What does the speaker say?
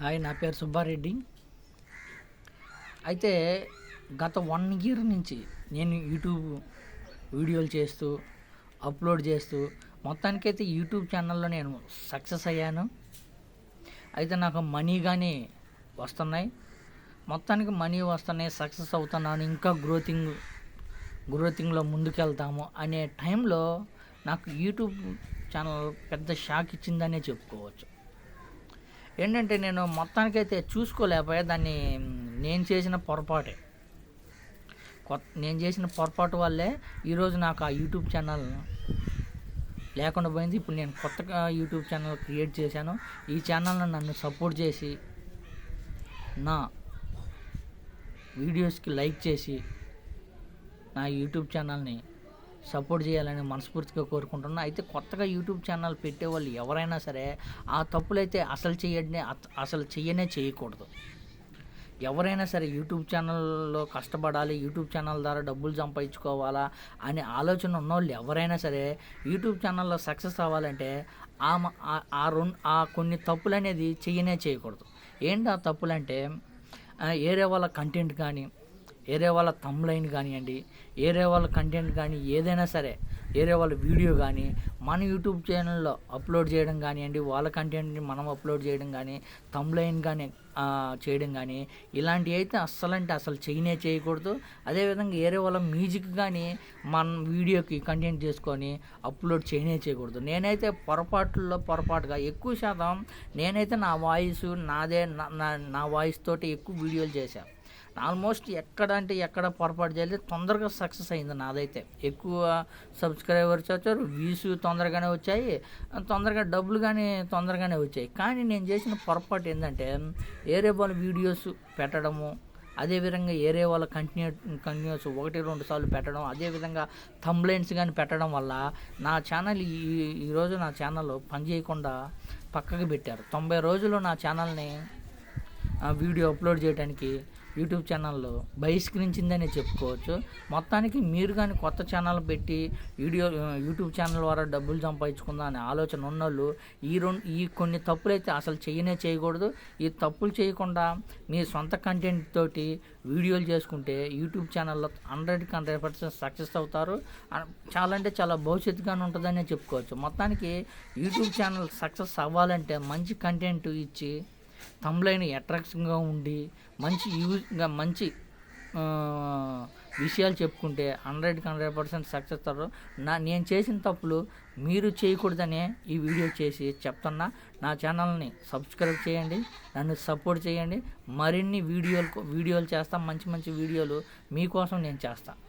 Hi నా పేరు సుబ్బారెడ్డి. అయితే గత వన్ ఇయర్ నుంచి నేను యూట్యూబ్ వీడియోలు చేస్తూ అప్లోడ్ చేస్తూ మొత్తానికైతే యూట్యూబ్ ఛానల్లో నేను సక్సెస్ అయ్యాను. అయితే నాకు మనీ కానీ వస్తున్నాయి. మొత్తానికి మనీ వస్తున్నాయి సక్సెస్ అవుతున్నాను ఇంకా గ్రోతింగ్ గ్రోతింగ్లో ముందుకెళ్తాము అనే టైంలో నాకు యూట్యూబ్ ఛానల్ పెద్ద షాక్ ఇచ్చిందనే చెప్పుకోవచ్చు. ఏంటంటే నేను మొత్తానికైతే చూసుకోలేకపోయా దాన్ని నేను చేసిన పొరపాటే. కొత్త నేను చేసిన పొరపాటు వల్లే ఈరోజు నాకు ఆ యూట్యూబ్ ఛానల్ లేకుండా పోయింది. ఇప్పుడు నేను కొత్తగా యూట్యూబ్ ఛానల్ క్రియేట్ చేశాను. ఈ ఛానల్ను నన్ను సపోర్ట్ చేసి నా వీడియోస్కి లైక్ చేసి నా యూట్యూబ్ ఛానల్ని సపోర్ట్ చేయాలని మనస్ఫూర్తిగా కోరుకుంటున్నాను అయితే కొత్తగా యూట్యూబ్ ఛానల్ పెట్టేవాళ్ళు ఎవరైనా సరే ఆ తప్పులైతే అసలు చేయడనే అసలు చేయనే చేయకూడదు ఎవరైనా సరే యూట్యూబ్ ఛానల్లో కష్టపడాలి యూట్యూబ్ ఛానల్ ద్వారా డబ్బులు సంపాదించుకోవాలా అనే ఆలోచన ఉన్నోళ్ళు ఎవరైనా సరే యూట్యూబ్ ఛానల్లో సక్సెస్ అవ్వాలంటే ఆ ఆ- ఆ రెండు ఆ కొన్ని తప్పులు అనేది చేయనే చేయకూడదు ఏంటి ఆ తప్పులు అంటే ఏరే వాళ్ళ కంటెంట్ కానీ ఏరే వాళ్ళ తమ్లైన్ కానివ్వండి ఏరే వాళ్ళ కంటెంట్ కానీ ఏదైనా సరే ఏరే వాళ్ళ వీడియో కానీ మన యూట్యూబ్ ఛానల్లో అప్లోడ్ చేయడం కానివ్వండి వాళ్ళ కంటెంట్ని మనం అప్లోడ్ చేయడం కానీ తమ్లైన్ కానీ చేయడం కానీ ఇలాంటివి అయితే అస్సలంటే అసలు చేయనే చేయకూడదు. అదేవిధంగా ఏరే వాళ్ళ మ్యూజిక్ కానీ మన వీడియోకి కంటెంట్ చేసుకొని అప్లోడ్ చేయనే చేయకూడదు. నేనైతే పొరపాటుల్లో పొరపాటుగా ఎక్కువ శాతం నేనైతే నా వాయిస్ నాదే నా- నా నా వాయిస్ తోటి ఎక్కువ వీడియోలు చేశాను ఆల్మోస్ట్ ఎక్కడ అంటే ఎక్కడ పొరపాటు చేయలేదు. తొందరగా సక్సెస్ అయింది నాదైతే. ఎక్కువ సబ్స్క్రైబర్స్ వచ్చారు వ్యూస్ తొందరగానే వచ్చాయి తొందరగా డబ్బులు కానీ తొందరగానే వచ్చాయి. కానీ నేను చేసిన పొరపాటు ఏంటంటే ఏరే వాళ్ళ వీడియోస్ పెట్టడము అదేవిధంగా ఏరే వాళ్ళ కంటిన్యూ కంటిన్యూస్ ఒకటి రెండు సార్లు పెట్టడం అదేవిధంగా థంబ్లైన్స్ కానీ పెట్టడం వల్ల నా ఛానల్ ఈ ఈరోజు నా ఛానల్ పనిచేయకుండా పక్కకు పెట్టారు. తొంభై రోజులు నా ఛానల్ని వీడియో అప్లోడ్ చేయడానికి యూట్యూబ్ ఛానల్లో బహిష్కరించిందనే చెప్పుకోవచ్చు. మొత్తానికి మీరు కానీ కొత్త ఛానల్ పెట్టి వీడియో యూట్యూబ్ ఛానల్ ద్వారా డబ్బులు సంపాదించుకుందాం అనే ఆలోచన ఉన్నోళ్ళు ఈ రెండు ఈ కొన్ని తప్పులు అయితే అసలు చేయనే చేయకూడదు. ఈ తప్పులు చేయకుండా మీ సొంత కంటెంట్ తోటి వీడియోలు చేసుకుంటే యూట్యూబ్ ఛానల్లో హండ్రెడ్కి హండ్రెడ్ పర్సెంట్ సక్సెస్ అవుతారు. చాలా అంటే చాలా భవిష్యత్తుగానే ఉంటుందనే చెప్పుకోవచ్చు. మొత్తానికి యూట్యూబ్ ఛానల్ సక్సెస్ అవ్వాలంటే మంచి కంటెంట్ ఇచ్చి తమ్లైన అట్రాక్షన్గా ఉండి మంచి యూజ్గా మంచి విషయాలు చెప్పుకుంటే హండ్రెడ్కి హండ్రెడ్ పర్సెంట్ సక్సెస్ అవుతారు. నా నేను చేసిన తప్పులు మీరు చేయకూడదనే ఈ వీడియో చేసి చెప్తున్నా. నా ఛానల్ని సబ్స్క్రైబ్ చేయండి నన్ను సపోర్ట్ చేయండి. మరిన్ని వీడియోలు వీడియోలు చేస్తాం మంచి మంచి వీడియోలు మీకోసం నేను చేస్తాను